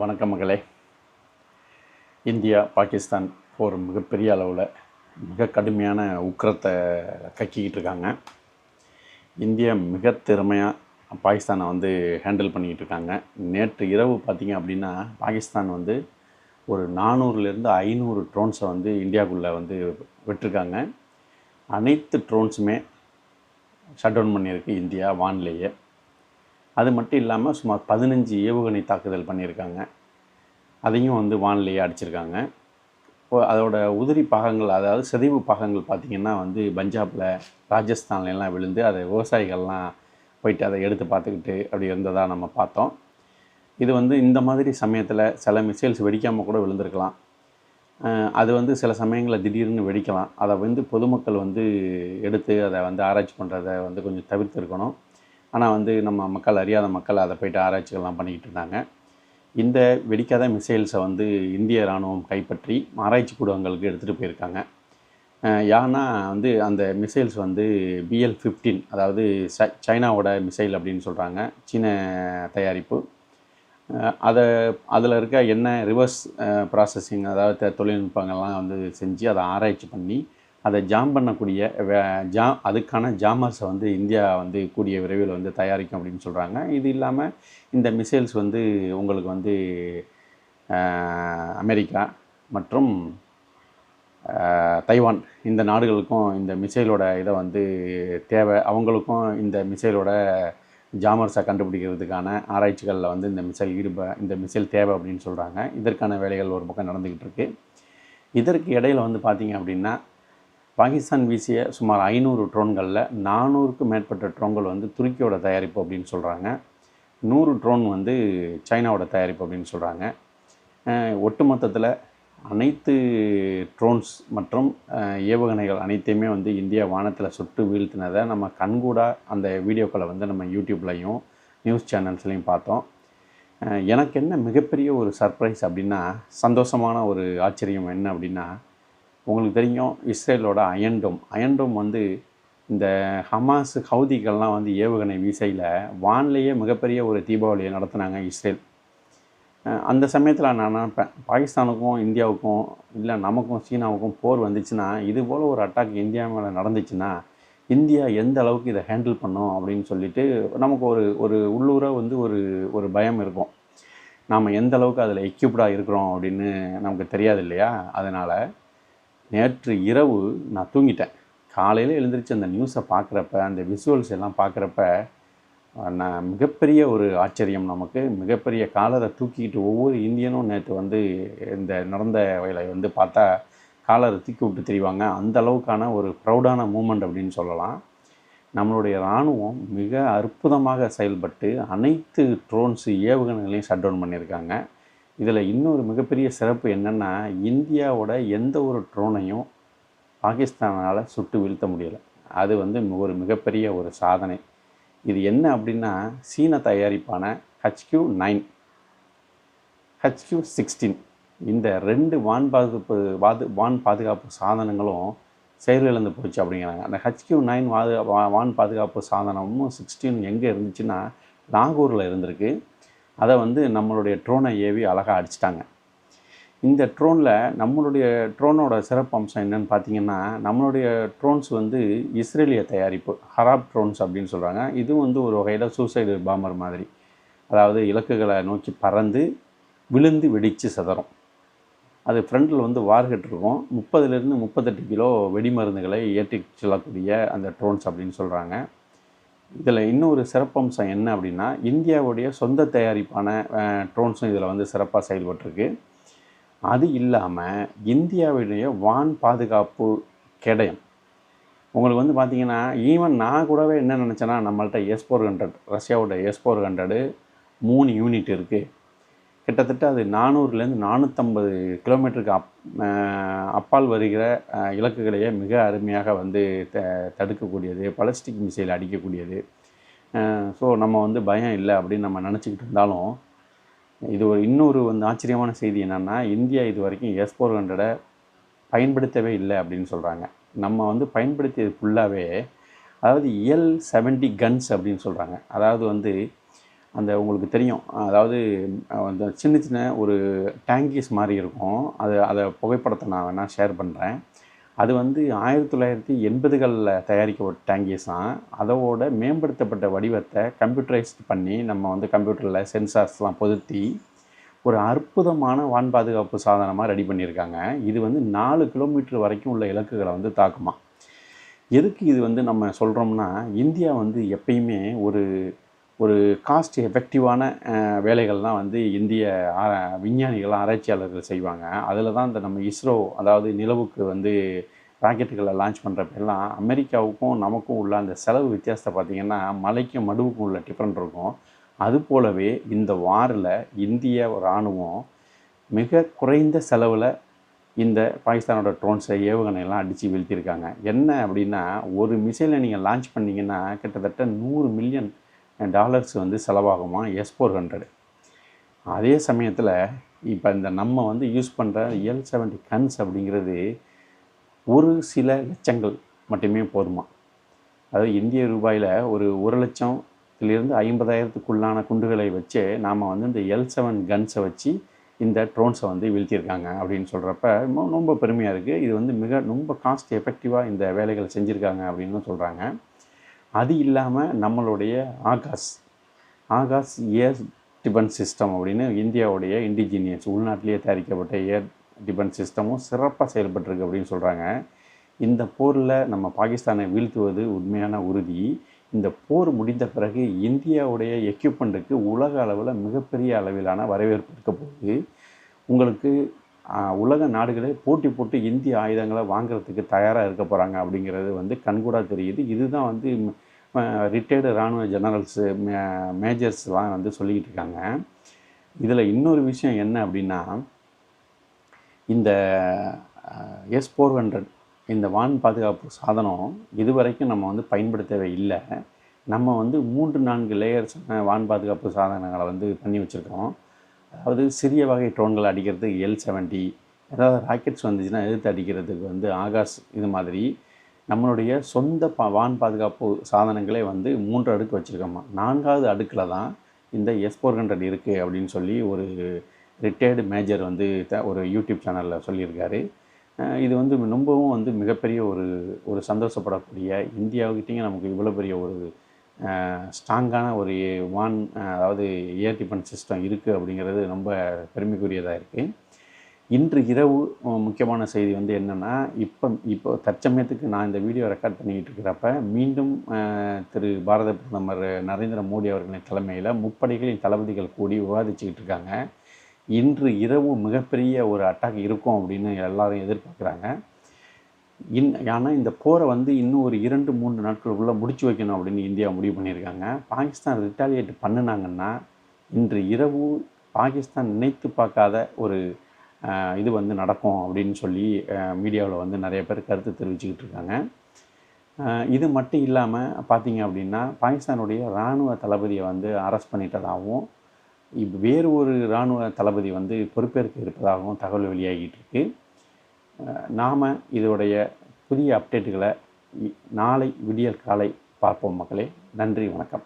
வணக்கம் மகளே. இந்தியா பாகிஸ்தான் போர் மிகப்பெரிய அளவில் மிக கடுமையான உக்கிரத்தை கக்கிக்கிட்டு இருக்காங்க. இந்தியா மிக திறமையாக பாகிஸ்தானை வந்து ஹேண்டில் பண்ணிக்கிட்டு இருக்காங்க. நேற்று இரவு பார்த்திங்க அப்படின்னா பாகிஸ்தான் வந்து ஒரு நானூறுலேருந்து ஐநூறு ட்ரோன்ஸை வந்து இந்தியாவுக்குள்ளே வந்து விட்டுருக்காங்க. அனைத்து ட்ரோன்ஸுமே ஷட் டவுன் பண்ணியிருக்கு இந்தியா வான்லேயே. அது மட்டும் இல்லாமல் சுமார் பதினஞ்சு ஏவுகணை தாக்குதல் பண்ணியிருக்காங்க. அதையும் வந்து வான்லேயே அடிச்சிருக்காங்க. இப்போ அதோட உதிரி பாகங்கள் அதாவது சிதைவு பாகங்கள் பார்த்திங்கன்னா வந்து பஞ்சாபில் ராஜஸ்தான்லாம் விழுந்து அதை விவசாயிகள்லாம் போயிட்டு அதை எடுத்து பார்த்துக்கிட்டு அப்படி இருந்ததாக நம்ம பார்த்தோம். இது வந்து இந்த மாதிரி சமயத்தில் சில மிசைல்ஸ் வெடிக்காமல் கூட விழுந்திருக்கலாம். அது வந்து சில சமயங்களில் திடீர்னு வெடிக்கலாம். அதை வந்து பொதுமக்கள் வந்து எடுத்து அதை வந்து ஆராய்ச்சி பண்ணுறத வந்து கொஞ்சம் தவிர்த்து இருக்கணும். ஆனால் வந்து நம்ம மக்கள் அறியாத மக்கள் அதை போயிட்டு ஆராய்ச்சிகள்லாம் பண்ணிக்கிட்டு இருந்தாங்க. இந்த வெடிக்காத மிசைல்ஸை வந்து இந்திய இராணுவம் கைப்பற்றி ஆராய்ச்சி கூடங்களுக்கு எடுத்துகிட்டு போயிருக்காங்க. ஏன்னா வந்து அந்த மிசைல்ஸ் வந்து பிஎல் ஃபிஃப்டீன் அதாவது ச சைனாவோட மிசைல் அப்படின்னு சொல்கிறாங்க சீன தயாரிப்பு. அதை அதில் இருக்க என்ன ரிவர்ஸ் ப்ராசஸிங் அதாவது தொழில்நுட்பங்கள்லாம் வந்து செஞ்சு அதை ஆராய்ச்சி பண்ணி அதை ஜாம் பண்ணக்கூடிய வே ஜா அதுக்கான ஜாமர்ஸை வந்து இந்தியா வந்து கூடிய விரைவில் வந்து தயாரிக்கும் அப்படின்னு சொல்கிறாங்க இது இல்லாமல் இந்த மிசைல்ஸ் வந்து உங்களுக்கு வந்து அமெரிக்கா மற்றும் தைவான் இந்த நாடுகளுக்கும் இந்த மிசைலோட இதை வந்து தேவை. அவங்களுக்கும் இந்த மிசைலோட ஜாமர்ஸை கண்டுபிடிக்கிறதுக்கான ஆராய்ச்சிகளில் வந்து இந்த மிசைல் ஈடுப இந்த மிசைல் தேவை அப்படின்னு சொல்கிறாங்க இதற்கான வேலைகள் ஒரு பக்கம் நடந்துக்கிட்டு இருக்குது இதற்கு இடையில வந்து பார்த்தீங்க அப்படின்னா பாகிஸ்தான் வீசிய சுமார் ஐநூறு ட்ரோன்களில் நானூறுக்கும் மேற்பட்ட ட்ரோன்கள் வந்து துருக்கியோட தயாரிப்பு அப்படின்னு சொல்கிறாங்க நூறு ட்ரோன் வந்து சைனாவோட தயாரிப்பு அப்படின்னு சொல்கிறாங்க ஒட்டுமொத்தத்தில் அனைத்து ட்ரோன்ஸ் மற்றும் ஏவுகணைகள் அனைத்தையுமே வந்து இந்தியா வானத்தில் சுட்டு வீழ்த்தினதை நம்ம கண்கூடாக அந்த வீடியோக்களை வந்து நம்ம யூடியூப்லையும் நியூஸ் சேனல்ஸ்லையும் பார்த்தோம். எனக்கு என்ன மிகப்பெரிய ஒரு சர்ப்ரைஸ் அப்படின்னா சந்தோஷமான ஒரு ஆச்சரியம் என்ன அப்படின்னா உங்களுக்கு தெரியும் இஸ்ரேலோட அயன்டோம். அயன்டோம் வந்து இந்த ஹமாஸ் ஹவுதிகள்லாம் வந்து ஏவுகணை வீசையில் வான்லேயே மிகப்பெரிய ஒரு தீபாவளியை நடத்துனாங்க இஸ்ரேல். அந்த சமயத்தில் நான் நினைப்பேன் பாகிஸ்தானுக்கும் இந்தியாவுக்கும் இல்லை நமக்கும் சீனாவுக்கும் போர் வந்துச்சுன்னா இது போல் ஒரு அட்டாக் இந்தியா மேலே நடந்துச்சுன்னா இந்தியா எந்த அளவுக்கு இதை ஹேண்டில் பண்ணும் அப்படின்னு சொல்லிட்டு நமக்கு ஒரு ஒரு உள்ளூர வந்து ஒரு ஒரு பயம் இருக்கும். நாம் எந்த அளவுக்கு அதில் எக்யூப்டாக இருக்கிறோம் அப்படின்னு நமக்கு தெரியாது இல்லையா? அதனால் நேற்று இரவு நான் தூங்கிட்டேன். காலையில் எழுந்திரிச்சு அந்த நியூஸை பார்க்குறப்ப அந்த விஷுவல்ஸ் எல்லாம் பார்க்குறப்ப நான் மிகப்பெரிய ஒரு ஆச்சரியம் நமக்கு. மிகப்பெரிய காலரை தூக்கிக்கிட்டு ஒவ்வொரு இந்தியனும் நேற்று வந்து இந்த நடந்த வயலை வந்து பார்த்தா காலரை தூக்கி விட்டு தெரிவாங்க. அந்த அளவுக்கான ஒரு ப்ரௌடான மூமெண்ட் அப்படின்னு சொல்லலாம். நம்மளுடைய இராணுவம் மிக அற்புதமாக செயல்பட்டு அனைத்து ட்ரோன்ஸு ஏவுகணைகளையும் ஷட் டவுன் பண்ணியிருக்காங்க. இதில் இன்னொரு மிகப்பெரிய சிறப்பு என்னென்னா இந்தியாவோட எந்த ஒரு ட்ரோனையும் பாகிஸ்தானால் சுட்டு வீழ்த்த முடியலை. அது வந்து ஒரு மிகப்பெரிய ஒரு சாதனை. இது என்ன அப்படின்னா சீன தயாரிப்பான ஹச்கியூ நைன் ஹச்கியூ சிக்ஸ்டீன் இந்த ரெண்டு வான் பாதுகாப்பு வாது வான் பாதுகாப்பு சாதனங்களும் செயலிழந்து போச்சு அப்படிங்கிறாங்க. அந்த ஹச்கியூ நைன் வாது வா- வான் பாதுகாப்பு சாதனமும் சிக்ஸ்டீன் எங்கே இருந்துச்சுன்னா நாகூரில் இருந்திருக்கு. அதை வந்து நம்மளுடைய ட்ரோனை ஏவி அழகாக அடிச்சிட்டாங்க. இந்த ட்ரோனில் நம்மளுடைய ட்ரோனோட சிறப்பு அம்சம் பார்த்தீங்கன்னா நம்மளுடைய ட்ரோன்ஸ் வந்து இஸ்ரேலிய தயாரிப்பு ஹராப் ட்ரோன்ஸ் அப்படின்னு சொல்கிறாங்க இதுவும் வந்து ஒரு வகையில் சூசைடு பாம்பர் மாதிரி. அதாவது இலக்குகளை நோக்கி பறந்து விழுந்து வெடித்து சிதறும். அது ஃப்ரண்டில் வந்து வார்கெட் இருக்கும் முப்பதுலேருந்து முப்பத்தெட்டு கிலோ வெடிமருந்துகளை ஏற்றி செல்லக்கூடிய அந்த ட்ரோன்ஸ் அப்படின்னு சொல்கிறாங்க இதில் இன்னொரு சிறப்பம்சம் என்ன அப்படின்னா இந்தியாவுடைய சொந்த தயாரிப்பான ட்ரோன்ஸும் இதில் வந்து சிறப்பாக செயல்பட்டிருக்கு. அது இல்லாமல் இந்தியாவுடைய வான் பாதுகாப்பு கேடயம். உங்களுக்கு வந்து பார்த்திங்கன்னா ஈவன் நான் கூடவே என்ன நினச்சேன்னா நம்மள்ட்ட எஸ் ஃபோர் ஹண்ட்ரட் ரஷ்யாவோட எஸ் ஃபோர் ஹண்ட்ரடு மூணு யூனிட் இருக்குது கிட்டத்தட்ட அது நானூறுலேருந்து நானூற்றம்பது கிலோமீட்டருக்கு அப் அப்பால் வருகிற இலக்குகளையே மிக அருமையாக வந்து த தடுக்கக்கூடியது. பலஸ்டிக் மிசைல் அடிக்கக்கூடியது. ஸோ நம்ம வந்து பயம் இல்லை அப்படின்னு நம்ம நினச்சிக்கிட்டு இருந்தாலும் இது ஒரு இன்னொரு வந்து ஆச்சரியமான செய்தி என்னென்னா இந்தியா இது வரைக்கும் எஸ் ஃபோர் ஹண்ட்ரடை பயன்படுத்தவே இல்லை அப்படின்னு சொல்கிறாங்க நம்ம வந்து பயன்படுத்தியது ஃபுல்லாகவே அதாவது எல் செவன்ட்டி கன்ஸ் அப்படின்னு சொல்கிறாங்க அதாவது வந்து அந்த உங்களுக்கு தெரியும். அதாவது அந்த சின்ன சின்ன ஒரு டேங்கிஸ் மாதிரி இருக்கும். அது அதை புகைப்படத்தை நான் வேணால் ஷேர் பண்ணுறேன் அது வந்து ஆயிரத்தி தொள்ளாயிரத்தி எண்பதுகளில் தயாரிக்கப்பட்ட டேங்கிஸ் தான். அதோட மேம்படுத்தப்பட்ட வடிவத்தை கம்ப்யூட்டரைஸ்ட் பண்ணி நம்ம வந்து கம்ப்யூட்டரில் சென்சார்ஸ்லாம் பொருத்தி ஒரு அற்புதமான வான் பாதுகாப்பு சாதனமாக ரெடி பண்ணியிருக்காங்க. இது வந்து நாலு கிலோமீட்டர் வரைக்கும் உள்ள இலக்குகளை வந்து தாக்குமா. எதுக்கு இது வந்து நம்ம சொல்கிறோம்னா இந்தியா வந்து எப்பயுமே ஒரு காஸ்ட் எஃபெக்டிவான வேலைகள் தான் வந்து இந்திய விஞ்ஞானிகள் ஆராய்ச்சியாளர்கள் செய்வாங்க. அதில் தான் இந்த நம்ம இஸ்ரோ அதாவது நிலவுக்கு வந்து ராக்கெட்டுகளை லான்ச் பண்ணுறப்பெல்லாம் அமெரிக்காவுக்கும் நமக்கும் உள்ள அந்த செலவு வித்தியாசத்தை பார்த்திங்கன்னா மலைக்கும் மடுவுக்கும் உள்ள டிஃப்ரெண்ட் இருக்கும். அது போலவே இந்த வாரில் இந்திய இராணுவம் மிக குறைந்த செலவில் இந்த பாகிஸ்தானோட ட்ரோன்ஸை ஏவுகணையெல்லாம் அடித்து வீழ்த்தியிருக்காங்க. என்ன அப்படின்னா ஒரு மிசைலை நீங்கள் லான்ச் பண்ணீங்கன்னா கிட்டத்தட்ட நூறு மில்லியன் டாலர்ஸ் வந்து செலவாகுமா? எஸ் ஃபோர் ஹண்ட்ரடு அதே சமயத்தில் இப்போ இந்த நம்ம வந்து யூஸ் பண்ணுற எல் செவன்டி கன்ஸ் அப்படிங்கிறது ஒரு சில லட்சங்கள் மட்டுமே போதுமா? அதாவது இந்திய ரூபாயில் ஒரு ஒரு லட்சத்திலிருந்து ஐம்பதாயிரத்துக்குள்ளான குண்டுகளை வச்சு நாம் வந்து இந்த எல் செவன் கன்ஸை வச்சு இந்த ட்ரோன்ஸை வந்து வீழ்த்தியிருக்காங்க அப்படின்னு சொல்கிறப்ப ரொம்ப பெருமையாக இருக்குது இது வந்து மிக ரொம்ப காஸ்ட் எஃபெக்டிவாக இந்த வேலைகளை செஞ்சுருக்காங்க அப்படின்னு சொல்கிறாங்க அது இல்லாமல் நம்மளுடைய Akash. Akash air defence system அப்படின்னு இந்தியாவுடைய இண்டிஜினியஸ் உள்நாட்டிலேயே தயாரிக்கப்பட்ட ஏர் டிபன் சிஸ்டமும் சிறப்பாக செயல்பட்டுருக்கு அப்படின்னு சொல்கிறாங்க இந்த போரில் நம்ம பாகிஸ்தானை வீழ்த்துவது உண்மையான உறுதி. இந்த போர் முடிந்த பிறகு இந்தியாவுடைய எக்யூப்மெண்ட்டுக்கு உலக அளவில் மிகப்பெரிய அளவிலான வரவேற்பு இருக்க போகுது. உங்களுக்கு உலக நாடுகளே போட்டி போட்டு இந்திய ஆயுதங்களை வாங்குறதுக்கு தயாராக இருக்க போகிறாங்க அப்படிங்கிறது வந்து கண்கூடாக தெரியுது. இதுதான் வந்து ரிட்டையர்டு இராணுவ ஜெனரல்ஸு மேஜர்ஸ்லாம் வந்து சொல்லிக்கிட்டு இருக்காங்க. இதில் இன்னொரு விஷயம் என்ன அப்படின்னா இந்த எஸ் ஃபோர் ஹண்ட்ரட் இந்த வான் பாதுகாப்பு சாதனம் இதுவரைக்கும் நம்ம வந்து பயன்படுத்தவே இல்லை. நம்ம வந்து மூன்று நான்கு லேயர்ஸ் வான் பாதுகாப்பு சாதனங்களை வந்து பண்ணி வச்சுருக்கோம். அதாவது சிறிய வகை ட்ரோன்களை அடிக்கிறதுக்கு எல் செவன்ட்டி ஏதாவது ராக்கெட்ஸ் வந்துச்சுன்னா எதிர்த்து அடிக்கிறதுக்கு வந்து ஆகாஷ் இது மாதிரி நம்மளுடைய சொந்த பா வான் பாதுகாப்பு சாதனங்களே வந்து மூன்று அடுக்கு வச்சுருக்கோமா நான்காவது அடுக்கில் தான் இந்த எஸ் ஃபோர் ஹண்ட்ரட் இருக்குது அப்படின்னு சொல்லி ஒரு ரிட்டையர்டு மேஜர் வந்து த- ஒரு யூடியூப் சேனலில் சொல்லியிருக்காரு. இது வந்து ரொம்பவும் வந்து மிகப்பெரிய ஒரு ஒரு சந்தோஷப்படக்கூடிய இந்தியாவுக்கிட்டேயும் நமக்கு இவ்வளோ பெரிய ஒரு ஸ்ட்ராங்கான ஒரு வான் அதாவது ஏர் டிஃபன் சிஸ்டம் இருக்குது அப்படிங்கிறது ரொம்ப பெருமைக்குரியதாக இருக்குது இன்று இரவு முக்கியமான செய்தி வந்து என்னென்னா இப்போ இப்போ தற்சமயத்துக்கு நான் இந்த வீடியோ ரெக்கார்ட் பண்ணிக்கிட்டு இருக்கிறப்ப மீண்டும் திரு பாரத பிரதமர் நரேந்திர மோடி அவர்களின் தலைமையில் முப்படைகளின் தளபதிகள் கூடி விவாதிச்சுக்கிட்டு இருக்காங்க. இன்று இரவு மிகப்பெரிய ஒரு அட்டாக் இருக்கும் அப்படின்னு எல்லாரும் எதிர்பார்க்குறாங்க. இன் ஆனால் இந்த போரை வந்து இன்னும் ஒரு இரண்டு மூன்று நாட்களுக்குள்ளே முடிச்சு வைக்கணும் அப்படின்னு இந்தியா முடிவு பண்ணியிருக்காங்க. பாகிஸ்தான் ரிட்டாலியேட் பண்ணினாங்கன்னா இன்று இரவு பாகிஸ்தான் நினைத்து பார்க்காத ஒரு இது வந்து நடக்கும் அப்படின்னு சொல்லி மீடியாவில் வந்து நிறைய பேர் கருத்து தெரிவிச்சுக்கிட்டு இருக்காங்க. இது மட்டும் இல்லாமல் பார்த்தீங்க அப்படின்னா பாகிஸ்தானுடைய இராணுவ தளபதியை வந்து அரெஸ்ட் பண்ணிட்டதாகவும் இப்போ வேறு ஒரு இராணுவ தளபதி வந்து பொறுப்பேற்க இருப்பதாகவும் தகவல் வெளியாகிட்டு இருக்கு. நாம் இதோடைய புதிய அப்டேட்டுகளை இ- நாளை விடியல் காலை பார்ப்போம் மக்களே. நன்றி வணக்கம்.